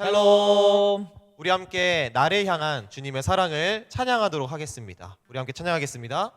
샬롬. 우리 함께 나를 향한 주님의 사랑을 찬양하도록 하겠습니다. 우리 함께 찬양하겠습니다.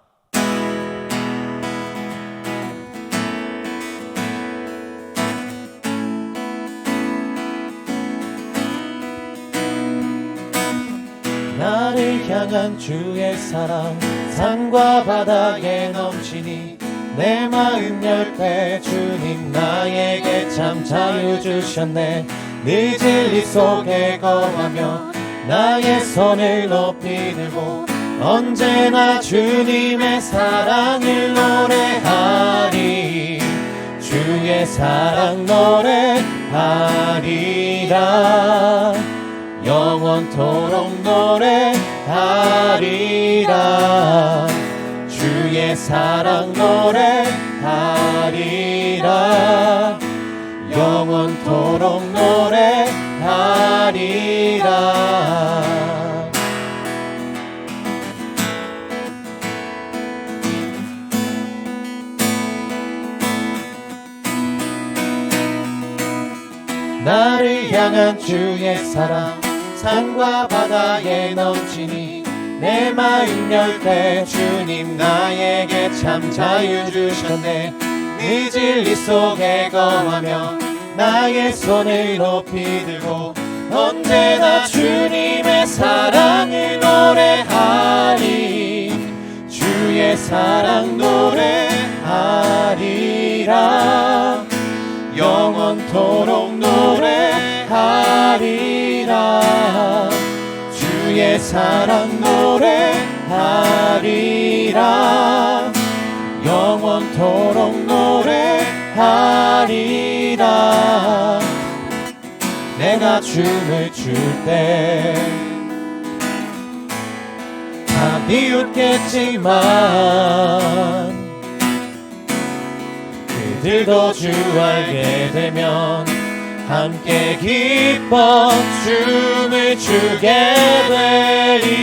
나를 향한 주의 사랑 산과 바다에 넘치니 내 마음 열때 주님 나에게 참 자유 주셨네 늘 진리 속에 거하며 나의 손을 높이 들고 언제나 주님의 사랑을 노래하리. 주의 사랑 노래하리라. 영원토록 노래하리라. 주의 사랑 노래하리라 영원토록 노래하리라. 나를 향한 주의 사랑 산과 바다에 넘치니 내 마음 열때 주님 나에게 참 자유 주셨네. 네 진리 속에 거하며 나의 손을 높이 들고 언제나 주님의 사랑을 노래하리. 주의 사랑 노래하리라. 영원토록 노래하리라. 주의 사랑 노래하리라. 영원토록 노래하리라 내가 춤을 출때 다 비웃겠지만 그들도 주 알게 되면 함께 기뻐 춤을 추게 되리.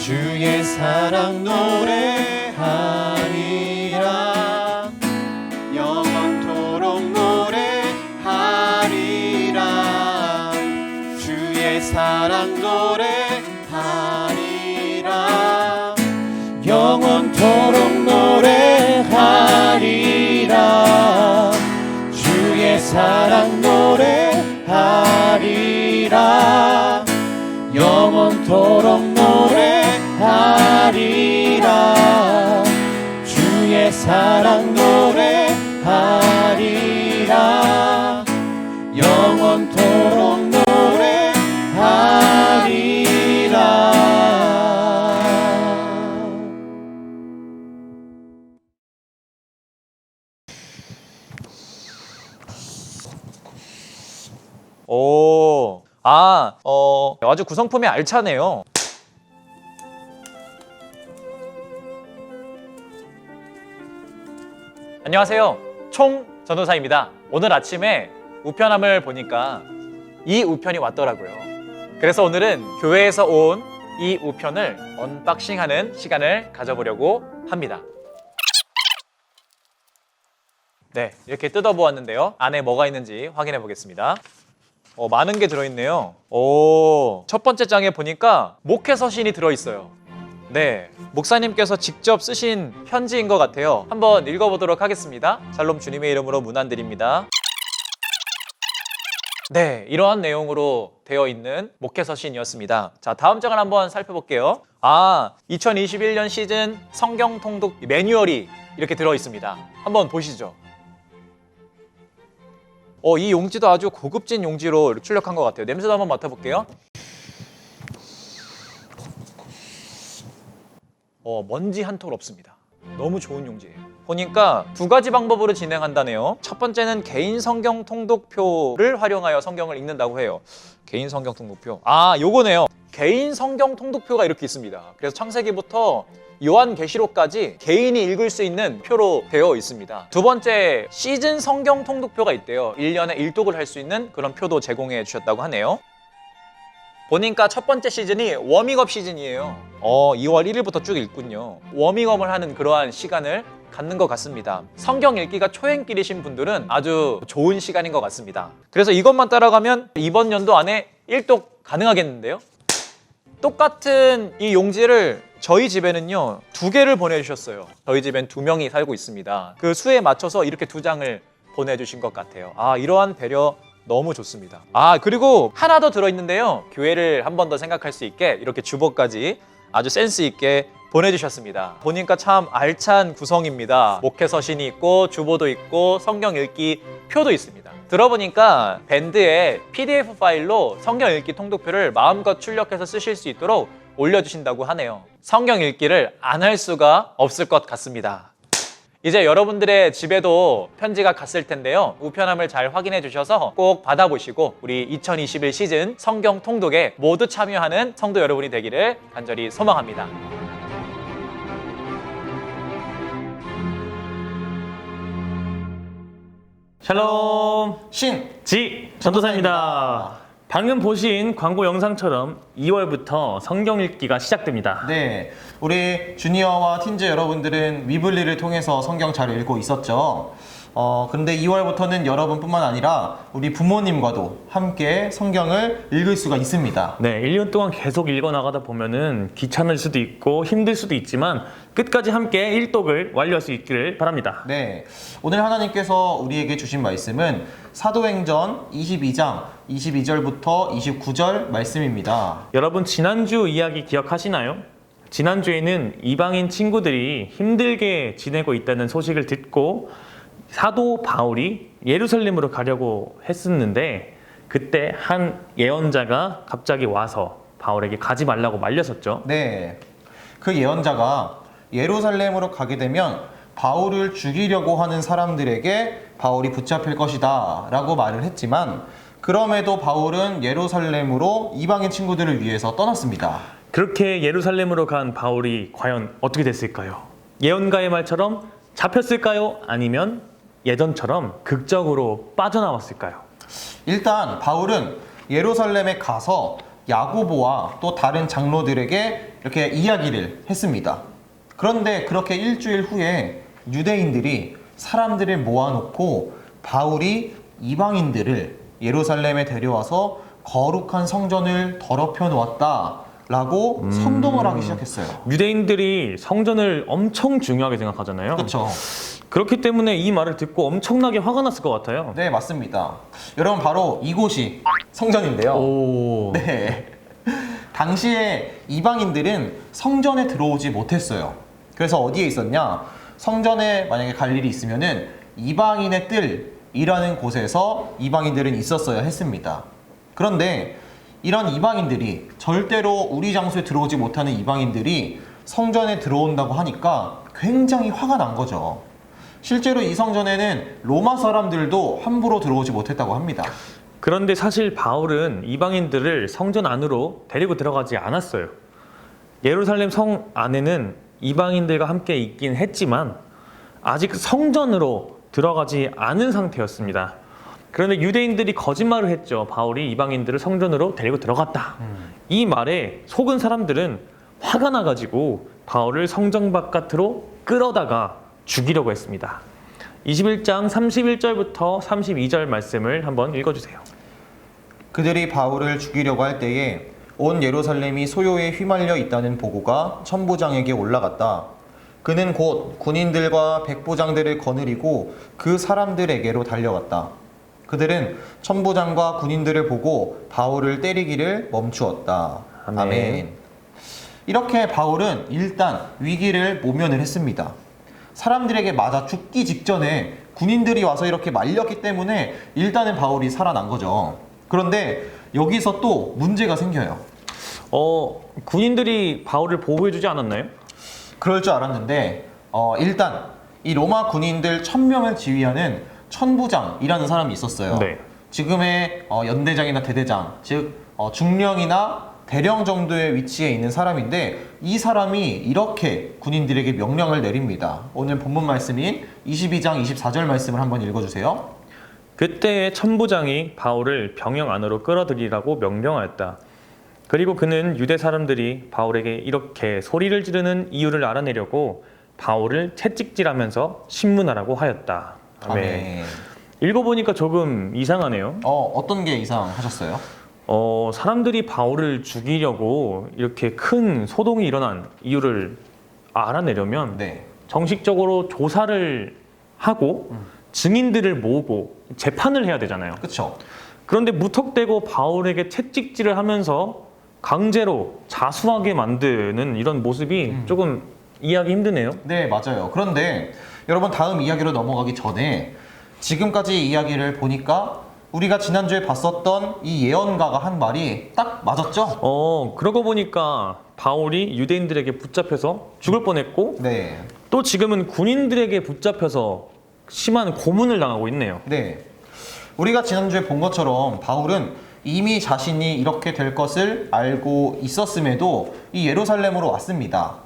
주의 사랑 노래 사랑 노래하리라. 영원토록 노래하리라. 주의 사랑 노래하리라. 영원토록 노래하리라. 주의 사랑 노래 오. 아, 어, 아주 구성품이 알차네요. 안녕하세요. 총 전도사입니다. 오늘 아침에 우편함을 보니까 이 우편이 왔더라고요. 그래서 오늘은 교회에서 온 이 우편을 언박싱하는 시간을 가져보려고 합니다. 네, 이렇게 뜯어보았는데요. 안에 뭐가 있는지 확인해 보겠습니다. 어, 많은 게 들어있네요. 오, 첫 번째 장에 보니까 목회 서신이 들어있어요. 네, 목사님께서 직접 쓰신 편지인 것 같아요. 한번 읽어보도록 하겠습니다. 샬롬 주님의 이름으로 문안드립니다. 네, 이러한 내용으로 되어 있는 목회 서신이었습니다. 자, 다음 장을 한번 살펴볼게요. 아, 2021년 시즌 성경 통독 매뉴얼이 이렇게 들어 있습니다. 한번 보시죠. 어, 이 용지도 아주 고급진 용지로 출력한 것 같아요. 냄새도 한번 맡아볼게요. 어, 먼지 한 톨 없습니다. 너무 좋은 용지예요. 보니까 두 가지 방법으로 진행한다네요. 첫 번째는 개인 성경 통독표를 활용하여 성경을 읽는다고 해요. 개인 성경 통독표. 아, 요거네요. 개인 성경 통독표가 이렇게 있습니다. 그래서 창세기부터 요한계시록까지 개인이 읽을 수 있는 표로 되어 있습니다. 두 번째, 시즌 성경 통독표가 있대요. 1년에 일독을 할 수 있는 그런 표도 제공해 주셨다고 하네요. 보니까 첫 번째 시즌이 워밍업 시즌이에요. 어, 2월 1일부터 쭉 읽군요. 워밍업을 하는 그러한 시간을 갖는 것 같습니다. 성경 읽기가 초행길이신 분들은 아주 좋은 시간인 것 같습니다. 그래서 이것만 따라가면 이번 연도 안에 1독 가능하겠는데요? 똑같은 이 용지를 저희 집에는요 두 개를 보내주셨어요. 저희 집엔 두 명이 살고 있습니다. 그 수에 맞춰서 이렇게 두 장을 보내주신 것 같아요. 아 이러한 배려 너무 좋습니다. 아 그리고 하나 더 들어있는데요. 교회를 한 번 더 생각할 수 있게 이렇게 주보까지 아주 센스 있게 보내주셨습니다. 보니까 참 알찬 구성입니다. 목회 서신이 있고 주보도 있고 성경 읽기 표도 있습니다. 들어보니까 밴드에 PDF 파일로 성경 읽기 통독표를 마음껏 출력해서 쓰실 수 있도록 올려주신다고 하네요. 성경 읽기를 안 할 수가 없을 것 같습니다. 이제 여러분들의 집에도 편지가 갔을 텐데요. 우편함을 잘 확인해 주셔서 꼭 받아보시고 우리 2021 시즌 성경 통독에 모두 참여하는 성도 여러분이 되기를 간절히 소망합니다. 샬롬 신지 전도사입니다. 방금 보신 광고 영상처럼 2월부터 성경 읽기가 시작됩니다. 네, 우리 주니어와 틴즈 여러분들은 위블리를 통해서 성경 잘 읽고 있었죠. 어, 근데 2월부터는 여러분뿐만 아니라 우리 부모님과도 함께 성경을 읽을 수가 있습니다. 네, 1년 동안 계속 읽어 나가다 보면은 귀찮을 수도 있고 힘들 수도 있지만 끝까지 함께 일독을 완료할 수 있기를 바랍니다. 네, 오늘 하나님께서 우리에게 주신 말씀은 사도행전 22장 22절부터 29절 말씀입니다. 여러분 지난주 이야기 기억하시나요? 지난주에는 이방인 친구들이 힘들게 지내고 있다는 소식을 듣고 사도 바울이 예루살렘으로 가려고 했었는데 그때 한 예언자가 갑자기 와서 바울에게 가지 말라고 말렸었죠. 네, 그 예언자가 예루살렘으로 가게 되면 바울을 죽이려고 하는 사람들에게 바울이 붙잡힐 것이다 라고 말을 했지만 그럼에도 바울은 예루살렘으로 이방인 친구들을 위해서 떠났습니다. 그렇게 예루살렘으로 간 바울이 과연 어떻게 됐을까요? 예언가의 말처럼 잡혔을까요? 아니면 예전처럼 극적으로 빠져나왔을까요? 일단 바울은 예루살렘에 가서 야고보와 또 다른 장로들에게 이렇게 이야기를 했습니다. 그런데 그렇게 일주일 후에 유대인들이 사람들을 모아놓고 바울이 이방인들을 예루살렘에 데려와서 거룩한 성전을 더럽혀 놓았다 라고 선동을 하기 시작했어요. 유대인들이 성전을 엄청 중요하게 생각하잖아요. 그렇죠. 그렇기 때문에 이 말을 듣고 엄청나게 화가 났을 것 같아요. 네, 맞습니다. 여러분 바로 이곳이 성전인데요. 오. 네. 당시에 이방인들은 성전에 들어오지 못했어요. 그래서 어디에 있었냐? 성전에 만약에 갈 일이 있으면은 이방인의 뜰이라는 곳에서 이방인들은 있었어야 했습니다. 그런데 이런 이방인들이 절대로 우리 장소에 들어오지 못하는 이방인들이 성전에 들어온다고 하니까 굉장히 화가 난 거죠. 실제로 이 성전에는 로마 사람들도 함부로 들어오지 못했다고 합니다. 그런데 사실 바울은 이방인들을 성전 안으로 데리고 들어가지 않았어요. 예루살렘 성 안에는 이방인들과 함께 있긴 했지만 아직 성전으로 들어가지 않은 상태였습니다. 그런데 유대인들이 거짓말을 했죠. 바울이 이방인들을 성전으로 데리고 들어갔다. 이 말에 속은 사람들은 화가 나가지고 바울을 성전 바깥으로 끌어다가 죽이려고 했습니다. 21장 31절부터 32절 말씀을 한번 읽어주세요. 그들이 바울을 죽이려고 할 때에 온 예루살렘이 소요에 휘말려 있다는 보고가 천부장에게 올라갔다. 그는 곧 군인들과 백부장들을 거느리고 그 사람들에게로 달려갔다. 그들은 천부장과 군인들을 보고 바울을 때리기를 멈추었다. 아멘. 아멘. 이렇게 바울은 일단 위기를 모면을 했습니다. 사람들에게 맞아 죽기 직전에 군인들이 와서 이렇게 말렸기 때문에 일단은 바울이 살아난 거죠. 그런데 여기서 또 문제가 생겨요. 어, 군인들이 바울을 보호해주지 않았나요? 그럴 줄 알았는데 어, 일단 이 로마 군인들 천 명을 지휘하는 천부장이라는 사람이 있었어요. 네. 지금의 어, 연대장이나 대대장, 즉 어, 중령이나 대령 정도의 위치에 있는 사람인데 이 사람이 이렇게 군인들에게 명령을 내립니다. 오늘 본문 말씀인 22장 24절 말씀을 한번 읽어주세요. 그때의 천부장이 바울을 병영 안으로 끌어들이라고 명령하였다. 그리고 그는 유대 사람들이 바울에게 이렇게 소리를 지르는 이유를 알아내려고 바울을 채찍질하면서 신문하라고 하였다. 아멘. 아멘. 읽어보니까 조금 이상하네요. 어, 어떤 게 이상하셨어요? 어, 사람들이 바울을 죽이려고 이렇게 큰 소동이 일어난 이유를 알아내려면 네. 정식적으로 조사를 하고 증인들을 모으고 재판을 해야 되잖아요. 그쵸. 그런데 무턱대고 바울에게 채찍질을 하면서 강제로 자수하게 만드는 이런 모습이 조금 이해하기 힘드네요. 네, 맞아요. 그런데 여러분 다음 이야기로 넘어가기 전에 지금까지 이야기를 보니까 우리가 지난주에 봤었던 이 예언가가 한 말이 딱 맞았죠? 어, 그러고 보니까 바울이 유대인들에게 붙잡혀서 죽을 뻔했고 네. 또 지금은 군인들에게 붙잡혀서 심한 고문을 당하고 있네요. 네. 우리가 지난주에 본 것처럼 바울은 이미 자신이 이렇게 될 것을 알고 있었음에도 이 예루살렘으로 왔습니다.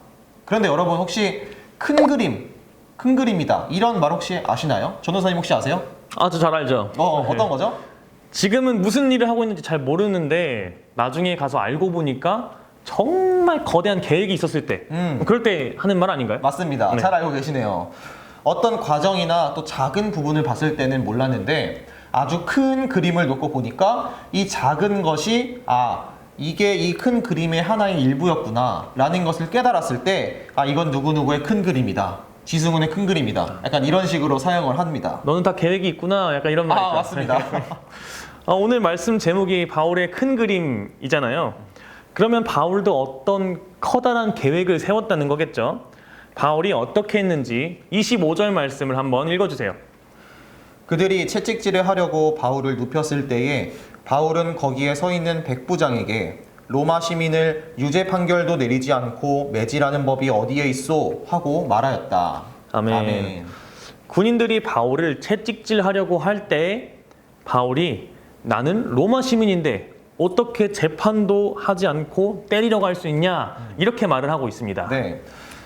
그런데 여러분 혹시 큰 그림, 큰 그림이다. 이런 말 혹시 아시나요? 전도사님 혹시 아세요? 아주 잘 알죠. 어, 어떤 거죠? 지금은 무슨 일을 하고 있는지 잘 모르는데 나중에 가서 알고 보니까 정말 거대한 계획이 있었을 때 음. 그럴 때 하는 말 아닌가요? 맞습니다. 네. 잘 알고 계시네요. 어떤 과정이나 또 작은 부분을 봤을 때는 몰랐는데 아주 큰 그림을 놓고 보니까 이 작은 것이 아 이게 이 큰 그림의 하나의 일부였구나 라는 것을 깨달았을 때 아 이건 누구누구의 큰 그림이다. 지승훈의 큰 그림이다. 약간 이런 식으로 사용을 합니다. 너는 다 계획이 있구나. 약간 이런 말이죠. 아 맞습니다. 아, 오늘 말씀 제목이 바울의 큰 그림이잖아요. 그러면 바울도 어떤 커다란 계획을 세웠다는 거겠죠. 바울이 어떻게 했는지 25절 말씀을 한번 읽어주세요. 그들이 채찍질을 하려고 바울을 눕혔을 때에 바울은 거기에 서 있는 백부장에게 로마 시민을 유죄 판결도 내리지 않고 매질하는 법이 어디에 있소 하고 말하였다. 아멘. 군인들이 바울을 채찍질하려고 할 때 바울이 나는 로마 시민인데 어떻게 재판도 하지 않고 때리러 갈수 있냐 이렇게 말을 하고 있습니다. 네.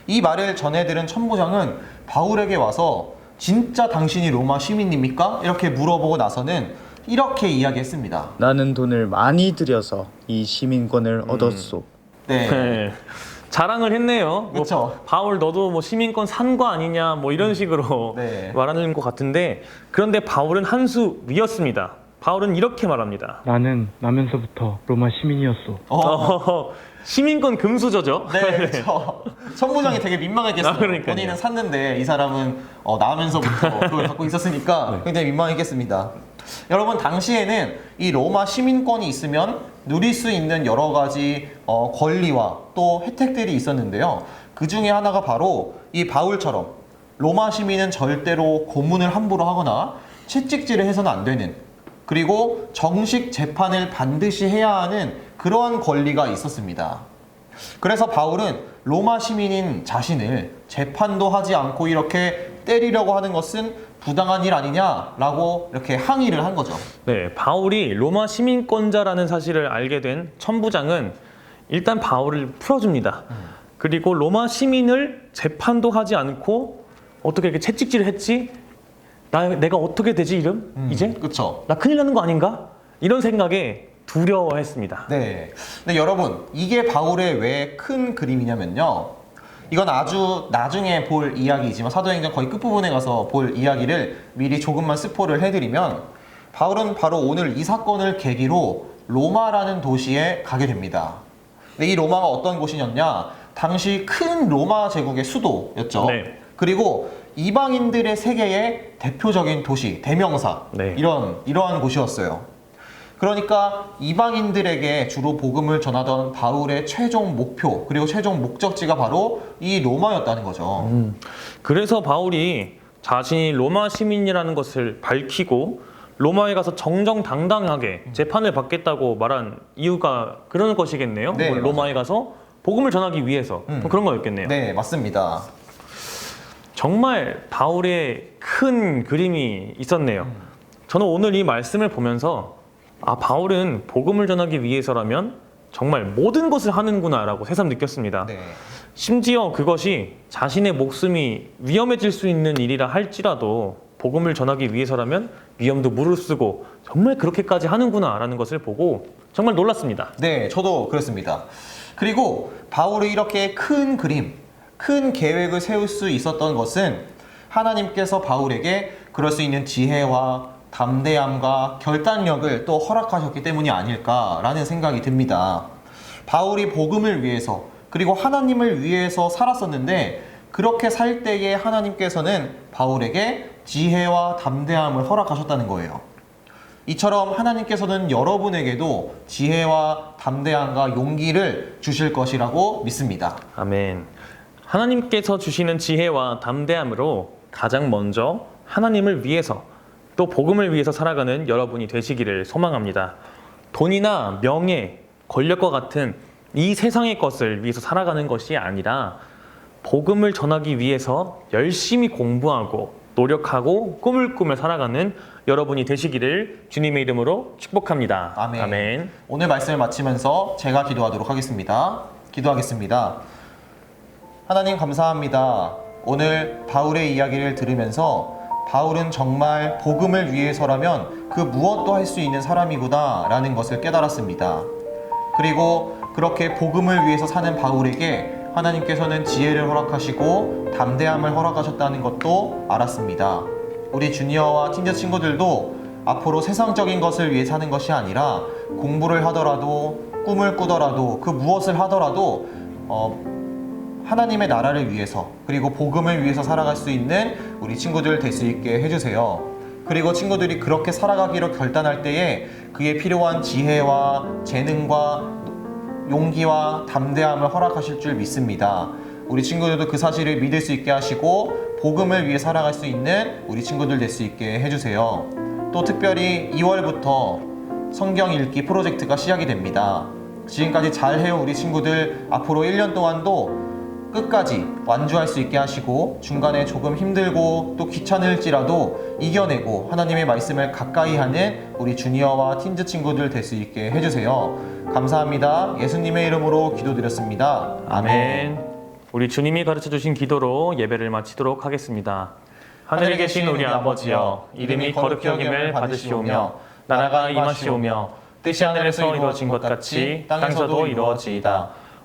이 말을 전해 들은 천부장은 바울에게 와서 진짜 당신이 로마 시민입니까? 이렇게 물어보고 나서는 이렇게 이야기했습니다. 나는 돈을 많이 들여서 이 시민권을 음. 얻었소. 네. 네. 자랑을 했네요. 뭐 그쵸. 바울 너도 뭐 시민권 산 거 아니냐 뭐 이런 식으로 네. 말하는 것 같은데 그런데 바울은 한 수 위였습니다. 바울은 이렇게 말합니다. 나는 나면서부터 로마 시민이었소. 어, 어, 시민권 금수저죠. 네, 그렇죠. 천부장이 되게 민망했겠어요. 아, 그러니까요. 본인은 샀는데 이 사람은 어, 나오면서부터 그걸 갖고 있었으니까 네. 굉장히 민망했겠습니다. 여러분 당시에는 이 로마 시민권이 있으면 누릴 수 있는 여러 가지 어, 권리와 또 혜택들이 있었는데요. 그 중에 하나가 바로 이 바울처럼 로마 시민은 절대로 고문을 함부로 하거나 채찍질을 해서는 안 되는 그리고 정식 재판을 반드시 해야 하는 그러한 권리가 있었습니다. 그래서 바울은 로마 시민인 자신을 재판도 하지 않고 이렇게 때리려고 하는 것은 부당한 일 아니냐라고 이렇게 항의를 한 거죠. 네, 바울이 로마 시민권자라는 사실을 알게 된 천부장은 일단 바울을 풀어줍니다. 그리고 로마 시민을 재판도 하지 않고 어떻게 이렇게 채찍질을 했지? 나 내가 어떻게 되지 이름 이제 그렇죠. 나 큰일 나는 거 아닌가? 이런 생각에 두려워했습니다. 네. 근데 여러분 이게 바울의 왜 큰 그림이냐면요. 이건 아주 나중에 볼 이야기이지만 사도행전 거의 끝부분에 가서 볼 이야기를 미리 조금만 스포를 해드리면 바울은 바로 오늘 이 사건을 계기로 로마라는 도시에 가게 됩니다. 근데 이 로마가 어떤 곳이었냐? 당시 큰 로마 제국의 수도였죠. 네. 그리고 이방인들의 세계의 대표적인 도시, 대명사 네. 이런 이러한 곳이었어요. 그러니까 이방인들에게 주로 복음을 전하던 바울의 최종 목표 그리고 최종 목적지가 바로 이 로마였다는 거죠. 그래서 바울이 자신이 로마 시민이라는 것을 밝히고 로마에 가서 정정당당하게 재판을 받겠다고 말한 이유가 그런 것이겠네요. 네, 뭐 로마에 가서 복음을 전하기 위해서 음. 뭐 그런 거였겠네요. 네, 맞습니다. 정말 바울의 큰 그림이 있었네요. 저는 오늘 이 말씀을 보면서 아 바울은 복음을 전하기 위해서라면 정말 모든 것을 하는구나라고 새삼 느꼈습니다. 네. 심지어 그것이 자신의 목숨이 위험해질 수 있는 일이라 할지라도 복음을 전하기 위해서라면 위험도 무릅쓰고 정말 그렇게까지 하는구나라는 것을 보고 정말 놀랐습니다. 네, 저도 그렇습니다. 그리고 바울의 이렇게 큰 그림, 큰 계획을 세울 수 있었던 것은 하나님께서 바울에게 그럴 수 있는 지혜와 담대함과 결단력을 또 허락하셨기 때문이 아닐까라는 생각이 듭니다. 바울이 복음을 위해서 그리고 하나님을 위해서 살았었는데 그렇게 살 때에 하나님께서는 바울에게 지혜와 담대함을 허락하셨다는 거예요. 이처럼 하나님께서는 여러분에게도 지혜와 담대함과 용기를 주실 것이라고 믿습니다. 아멘. 하나님께서 주시는 지혜와 담대함으로 가장 먼저 하나님을 위해서 또 복음을 위해서 살아가는 여러분이 되시기를 소망합니다. 돈이나 명예, 권력과 같은 이 세상의 것을 위해서 살아가는 것이 아니라 복음을 전하기 위해서 열심히 공부하고 노력하고 꿈을 꾸며 살아가는 여러분이 되시기를 주님의 이름으로 축복합니다. 아멘. 아멘. 오늘 말씀을 마치면서 제가 기도하도록 하겠습니다. 기도하겠습니다. 하나님 감사합니다. 오늘 바울의 이야기를 들으면서 바울은 정말 복음을 위해서라면 그 무엇도 할 수 있는 사람이구나 라는 것을 깨달았습니다. 그리고 그렇게 복음을 위해서 사는 바울에게 하나님께서는 지혜를 허락하시고 담대함을 허락하셨다는 것도 알았습니다. 우리 주니어와 팀저 친구들도 앞으로 세상적인 것을 위해 사는 것이 아니라 공부를 하더라도 꿈을 꾸더라도 그 무엇을 하더라도 어, 하나님의 나라를 위해서 그리고 복음을 위해서 살아갈 수 있는 우리 친구들 될 수 있게 해주세요. 그리고 친구들이 그렇게 살아가기로 결단할 때에 그에 필요한 지혜와 재능과 용기와 담대함을 허락하실 줄 믿습니다. 우리 친구들도 그 사실을 믿을 수 있게 하시고 복음을 위해 살아갈 수 있는 우리 친구들 될 수 있게 해주세요. 또 특별히 2월부터 성경 읽기 프로젝트가 시작이 됩니다. 지금까지 잘 해온 우리 친구들 앞으로 1년 동안도 끝까지 완주할 수 있게 하시고 중간에 조금 힘들고 또 귀찮을지라도 이겨내고 하나님의 말씀을 가까이 하는 우리 주니어와 팀즈 친구들 될 수 있게 해주세요. 감사합니다. 예수님의 이름으로 기도드렸습니다. 아멘. 우리 주님이 가르쳐 주신 기도로 예배를 마치도록 하겠습니다. 하늘에 계신 우리 아버지여, 이름이 거룩히 여김을 받으시오며, 나라가 임하시오며, 뜻이 하늘에서 이루어진 것 같이 땅에서도 이루어지이다.